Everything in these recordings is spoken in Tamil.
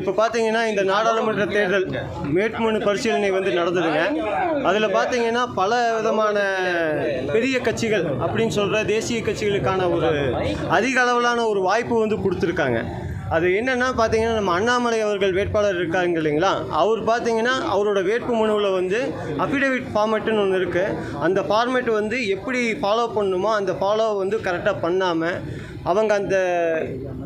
இப்போ பார்த்தீங்கன்னா இந்த நாடாளுமன்ற தேர்தல் வேட்புமனு பரிசீலனை வந்து நடந்ததுங்க. அதில் பார்த்தீங்கன்னா பல விதமான பெரிய கட்சிகள் அப்படின்னு சொல்கிற தேசிய கட்சிகளுக்கான ஒரு அதிக அளவிலான ஒரு வாய்ப்பு வந்து கொடுத்துருக்காங்க. அது என்னென்னா பார்த்தீங்கன்னா நம்ம அண்ணாமலை அவர்கள் வேட்பாளர் இருக்காங்க இல்லைங்களா? அவர் பார்த்தீங்கன்னா அவரோட வேட்பு மனுவில் வந்து அஃபிடவிட் ஃபார்மேட்டுன்னு ஒன்று இருக்குது அந்த ஃபார்மேட் வந்து எப்படி ஃபாலோ பண்ணணுமோ அந்த ஃபாலோ வந்து கரெக்டாக பண்ணாமல் அவங்க அந்த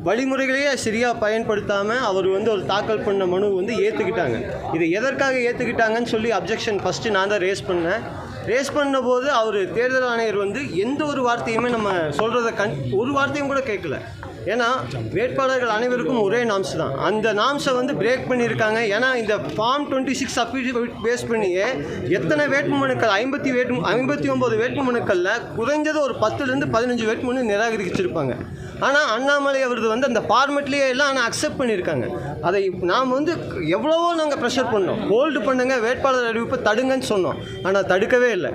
வழிமுறைகளையே சரியாக பயன்படுத்தாமல் அவர் வந்து ஒரு தாக்கல் பண்ண மனு வந்து ஏற்றுக்கிட்டாங்க இதை எதற்காக ஏற்றுக்கிட்டாங்கன்னு சொல்லி அப்ஜெக்ஷன் ஃபஸ்ட்டு நான் தான் ரேஸ் பண்ணேன். ரேஸ் பண்ணும்போது அவர் தேர்தல் ஆணையர் வந்து எந்த ஒரு வார்த்தையுமே நம்ம சொல்கிறத கண் ஒரு வார்த்தையும் கூட கேட்கல ஏன்னா வேட்பாளர்கள் அனைவருக்கும் ஒரே நாம்ஸ் தான். அந்த நாம்ஸை வந்து பிரேக் பண்ணியிருக்காங்க. ஏன்னா இந்த form twenty six affidavit base பண்ணியே எத்தனை வேட்புமனுக்கள் ஐம்பத்தி வேட்பு ஐம்பத்தி ஒம்பது வேட்புமனுக்களில் குறைஞ்சது ஒரு பத்துலேருந்து பதினஞ்சு வேட்புமனு நிராகரிச்சிருப்பாங்க. ஆனால் அண்ணாமலை அவரது வந்து அந்த ஃபார்மெட்லேயே எல்லாம் ஆனால் அக்செப்ட் பண்ணியிருக்காங்க. அதை நாம் வந்து எவ்வளவோ நாங்கள் ப்ரெஷர் பண்ணோம். ஹோல்டு பண்ணுங்க வேட்பாளர் அறிவிப்பை தடுங்கன்னு சொன்னோம். ஆனால் தடுக்கவே இல்லை.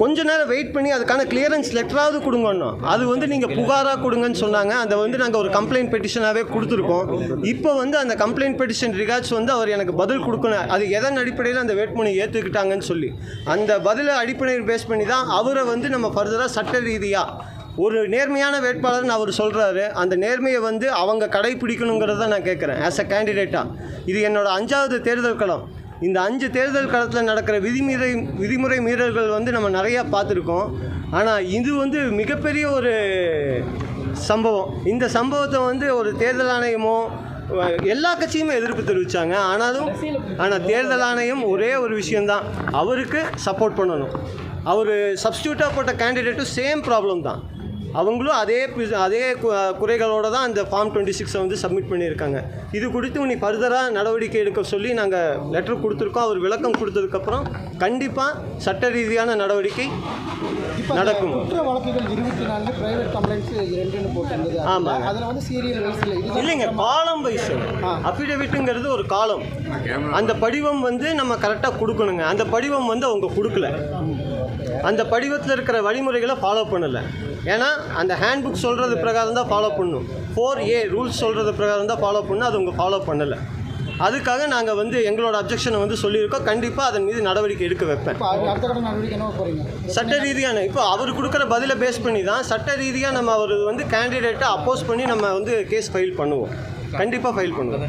கொஞ்ச நேரம் வெயிட் பண்ணி அதுக்கான கிளியரன்ஸ் லெட்டராவது கொடுங்கன்னோம். அது வந்து நீங்கள் புகாராக கொடுங்கன்னு சொன்னாங்க. அதை வந்து நாங்கள் ஒரு கம்ப்ளைண்ட் பெட்டிஷனாகவே கொடுத்துருக்கோம். இப்போ வந்து அந்த கம்ப்ளைண்ட் பெட்டிஷன் ரிகார்ட்ஸ் வந்து அவர் எனக்கு பதில் கொடுக்கணும். அது எதன் அடிப்படையில் அந்த வேட்புமனை ஏற்றுக்கிட்டாங்கன்னு சொல்லி. அந்த பதிலை அடிப்படையில் பேஸ் பண்ணி தான் அவரை வந்து நம்ம ஃபர்தராக சட்ட ரீதியாக ஒரு நேர்மையான வேட்பாளர்னு அவர் சொல்கிறாரு அந்த நேர்மையை வந்து அவங்க கடைப்பிடிக்கணுங்கிறத நான் கேட்குறேன். ஆஸ் அ கேண்டிடேட்டாக இது என்னோட அஞ்சாவது தேர்தல் களம். இந்த அஞ்சு தேர்தல் களத்தில் நடக்கிற விதிமுறை விதிமுறை மீறல்கள் வந்து நம்ம நிறையா பார்த்துருக்கோம். ஆனால் இது வந்து மிகப்பெரிய ஒரு சம்பவம். இந்த சம்பவத்தை வந்து ஒரு தேர்தல் ஆணையமோ எல்லா கட்சியுமே எதிர்ப்பு தெரிவித்தாங்க ஆனாலும் ஆனால் தேர்தல் ஆணையம் ஒரே ஒரு விஷயந்தான் அவருக்கு சப்போர்ட் பண்ணணும். அவர் சப்ஸ்டியூட்டாக போட்ட கேண்டிடேட்டும் சேம் ப்ராப்ளம் தான். அவங்களும் அதே பி- அதே குறைகளோட தான் அந்த ஃபார்ம் டுவெண்ட்டி சிக்ஸை வந்து சப்மிட் பண்ணியிருக்காங்க. இது குறித்து நீ ஃபர்தராக நடவடிக்கை எடுக்க சொல்லி நாங்கள் லெட்டர் கொடுத்துருக்கோம். அவர் விளக்கம் கொடுத்ததுக்கப்புறம் கண்டிப்பாக சட்ட ரீதியான நடவடிக்கை நடக்கும். குற்ற வழக்குகள் இருபத்தி நாலு பிரைவேட் கம்ப்ளைண்ட்ஸ் ரெண்டுன்னு போட்டிருந்தது. ஆமாங்க. அதில் வந்து சீரியல் வைஸில் இது இல்லைங்க காலம் வைஸ் அஃபிடவிட்டுங்கிறது ஒரு காலம் அந்த படிவம் வந்து நம்ம கரெக்டாக கொடுக்கணுங்க. அந்த படிவம் வந்து அவங்க கொடுக்கல. அந்த படிவத்தில் இருக்கிற வழிமுறைகளை ஃபாலோ பண்ணலை. ஏன்னா அந்த ஹேண்ட்புக் சொல்கிறது பிரகாரம் தான் ஃபாலோ பண்ணணும் ஃபோர் ஏ ரூல்ஸ் சொல்கிறது பிரகாரம் தான் ஃபாலோ பண்ணணும் அது அவங்க ஃபாலோ பண்ணலை. அதுக்காக நாங்கள் வந்து எங்களோட அப்ஜெக்ஷனை வந்து சொல்லியிருக்கோம். கண்டிப்பாக அதன் மீது நடவடிக்கை எடுக்க வைப்பேன். சட்ட ரீதியான இப்போ அவர் கொடுக்குற பதிலை பேஸ் பண்ணி தான் சட்ட ரீதியாக நம்ம அவர் வந்து கேண்டிடேட்டை அப்போஸ் பண்ணி நம்ம வந்து கேஸ் ஃபைல் பண்ணுவோம். கண்டிப்பாக ஃபைல் பண்ணுவோம்.